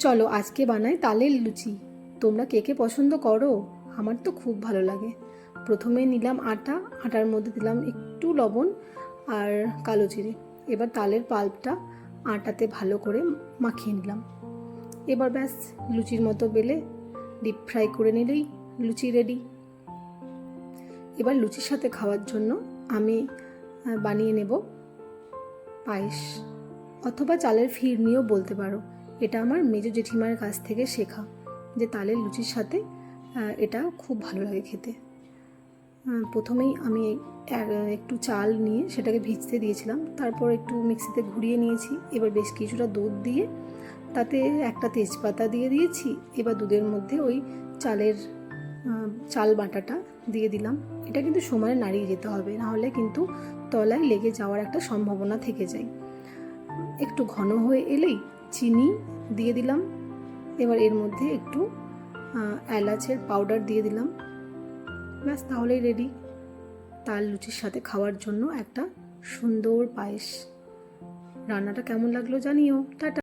চলো আজকে বানাই তালের লুচি। তোমরা কে কে পছন্দ করো? আমার তো খুব ভালো লাগে। প্রথমে নিলাম আটা, আটার মধ্যে দিলাম একটু লবণ আর কালো জিরে। এবার তালের পাল্পটা আটাতে ভালো করে মাখিয়ে নিলাম। এবার ব্যাস, লুচির মতো বেলে ডিপ ফ্রাই করে নিলেই লুচি রেডি এবার লুচির সাথে খাওয়ার জন্য আমি বানিয়ে নেব পায়েস। অথবা চালের ফিরনিও বলতে পারো। এটা আমার মেজ জেঠিমার কাছ থেকে শেখা যে তালের লুচির সাথে এটা খুব ভালো লাগে খেতে। প্রথমেই আমি এক- একটু চাল নিয়ে সেটাকে ভিজতে দিয়েছিলাম, তারপর একটু মিক্সিতে ঘুরিয়ে নিয়েছি, এবার বেশ কিছুটা দুধ দিয়ে তাতে একটা তেজপাতা দিয়ে দিয়েছি, এবার দুধের মধ্যে ওই চালের চাল বাটাটা দিয়ে দিলাম। এটা কিন্তু সময়ে নাড়িয়ে যেতে হবে নাহলে কিন্তু তলায় লেগে যাওয়ার একটা সম্ভাবনা থেকে যায়। একটু ঘন হয়ে এলেই চিনি দিয়ে দিলাম। এবার এর মধ্যে একটু এলাচের পাউডার দিয়ে দিলাম। ব্যাস, তাহলেই রেডি তাল লুচির সাথে খাওয়ার জন্য একটা সুন্দর পায়েস। রান্নাটা কেমন লাগল জানিও। টাটা।